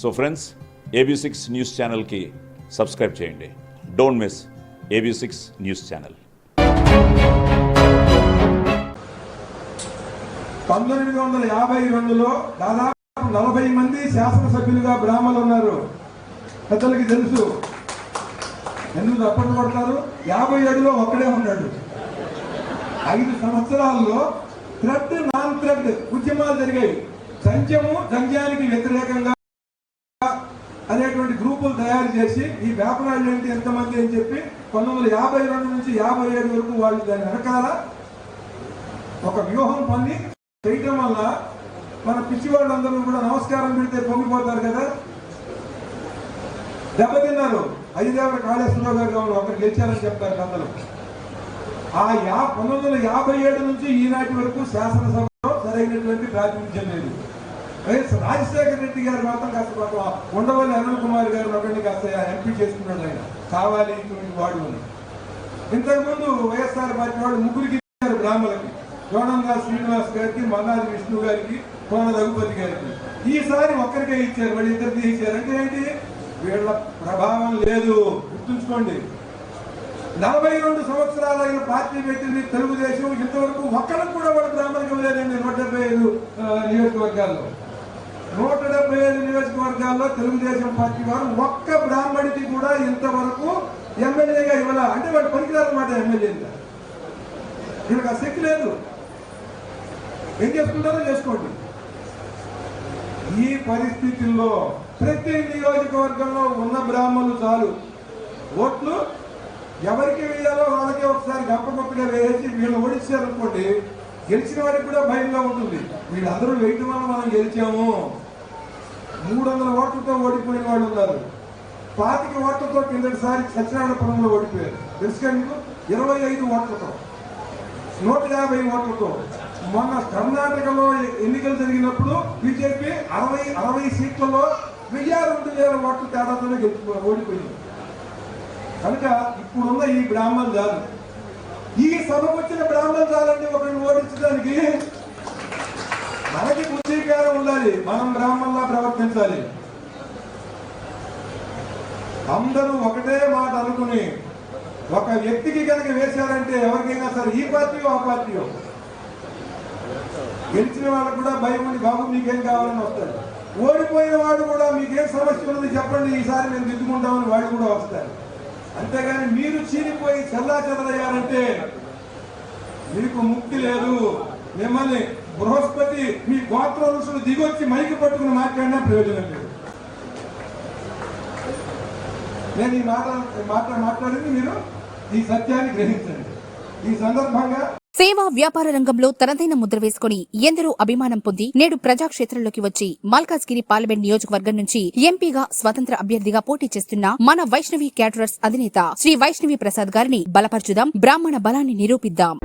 So friends AB six news ఛానల్కి subscribe చేయండి. Don't miss AB six news channel పంతొమ్మిది వందల యాభై రెండులో దాదాపు నలభై మంది శాసనసభ్యులుగా బ్రాహ్మణులు ఉన్నారు. పెద్దలకి తెలుసు. ఎందుకు తప్పట్లు పడతారు? యాభై ఏడులో ఒక్కడే ఉన్నాడు. ఐదు సంవత్సరాల్లో థ్రెడ్ నాన్ థ్రెడ్ ఉద్యమాలు జరిగాయి. సంఖ్యము సంఖ్యానికి వ్యతిరేకంగా తయారు చేసి ఈ వ్యాపారాలు ఏంటి ఎంతమంది అని చెప్పి పంతొమ్మిది వందల యాభై రెండు నుంచి యాభై ఏడు వరకు వాళ్ళు దాని వెనకాల ఒక వ్యూహం పని చేయటం వల్ల మన పిచ్చి వాళ్ళందరూ కూడా నమస్కారం పెడితే పొంగిపోతారు కదా. దెబ్బతిన్నారు. ఐదేళ్ళ కాళేశ్వరరావు గారు కావాలి ఒకరు గెలిచారని చెప్తారు అందరూ. ఆ యా పంతొమ్మిది వందల యాభై ఏడు నుంచి ఈనాటి వరకు శాసనసభలో సరైనటువంటి ప్రాతినిధ్యం లేదు. వైఎస్ రాజశేఖర రెడ్డి గారు మాత్రం కాస్త పాప ఉండవల్లి అనిల్ కుమార్ గారు ఒకరిని కాస్త ఎంపీ చేసుకున్నాడు ఆయన. కావాలి ఇటువంటి వాడు అని. ఇంతకుముందు వైఎస్ఆర్ పార్టీ వాళ్ళు ముగ్గురికి ఇచ్చారు బ్రాహ్మణులకి. కోణంగా శ్రీనివాస్ గారికి మల్లాది విష్ణు గారికి కోన రఘుపతి గారికి. ఈసారి ఒక్కరికే ఇచ్చారు వాళ్ళు ఇద్దరికి ఇచ్చారు అంటే ఏంటి? వీళ్ళ ప్రభావం లేదు. గుర్తుంచుకోండి. నలభై రెండు సంవత్సరాలైన పార్టీ పెట్టింది తెలుగుదేశం ఇంతవరకు ఒక్కరికి కూడా వాళ్ళు బ్రాహ్మణికం లేదండి నూట డెబ్బై ఐదు నియోజకవర్గాల్లో. నూట ఐదు నియోజకవర్గాల్లో తెలుగుదేశం పార్టీ వారు ఒక్క బ్రాహ్మణికి కూడా ఇంతవరకు ఎమ్మెల్యేగా ఇవ్వాల. అంటే వాడు పనికిరారన్నమాట ఎమ్మెల్యేగా వీళ్ళకి ఆ శక్తి లేదు. ఏం చేసుకుంటారో చేసుకోండి. ఈ పరిస్థితుల్లో ప్రతి నియోజకవర్గంలో ఉన్న బ్రాహ్మణులు చాలు. ఓట్లు ఎవరికి వేయాలో వాళ్ళకే ఒకసారి గప్పగొప్పగా వేసి వీళ్ళు ఓడిస్తారు గెలిచిన వాడికి కూడా భయంగా ఉంటుంది. వీళ్ళందరూ వేయటం వల్ల మనం గెలిచాము. మూడు వందల ఓట్లతో ఓడిపోయిన వాళ్ళు ఉన్నారు. పాతిక ఓట్లతో కిందటిసారి సత్యనారాయణపురంలో ఓడిపోయారు. తెలుసుగా మీకు? ఇరవై ఐదు ఓట్లతో నూట యాభై ఓట్లతో. మొన్న కర్ణాటకలో ఎన్నికలు జరిగినప్పుడు బీజేపీ అరవై అరవై సీట్లలో వెయ్యి రెండు వేల ఓట్ల తేడాతోనే గెలిచి ఓడిపోయింది. కనుక ఇప్పుడున్న ఈ బ్రాహ్మణ జాలు ఈ సభకు వచ్చిన బ్రాహ్మణ జాలండి ఒకరిని ఓడించడానికి. ఉండాలి. మనం బ్రాహ్మణులా ప్రవర్తించాలి. అందరూ ఒకటే మాట అనుకుని ఒక వ్యక్తికి కనుక వేశారంటే ఎవరికైనా సరే ఈ పార్టీయో ఆ పార్టీయో? గెలిచిన వాళ్ళకు కూడా భయం ఉంది. బాబు మీకేం కావాలని వస్తారు. ఓడిపోయిన వాడు కూడా మీకేం సమస్య ఉన్నది చెప్పండి. ఈసారి మేము దిద్దుకుంటామని వాడు కూడా వస్తారు. అంతేగాని మీరు చీలిపోయి చల్లా చెదరయ్యారంటే మీకు ముక్తి లేదు. మిమ్మల్ని బృహస్పతి మీ గోత్ర ఋషులు దిగొచ్చి మైకి పట్టుకుని మాట్లాడినా ప్రయోజనం లేదు. నేను ఈ మాట మాట మాట్లాడింది మీరు ఈ సత్యాన్ని గ్రహించండి. ఈ సందర్భంగా సేవా వ్యాపార రంగంలో తనదైన ముద్ర వేసుకుని ఎందరో అభిమానం పొంది నేడు ప్రజాక్షేత్రంలోకి వచ్చి మల్కాజ్గిరి పార్లమెంట్ నియోజకవర్గం నుంచి ఎంపీగా స్వతంత్ర అభ్యర్థిగా పోటీ చేస్తున్న మన వైష్ణవి క్యాటరర్స్ అధినేత శ్రీ వైష్ణవి ప్రసాద్ గారిని బలపరచుదాం బ్రాహ్మణ బలాన్ని నిరూపిద్దాం.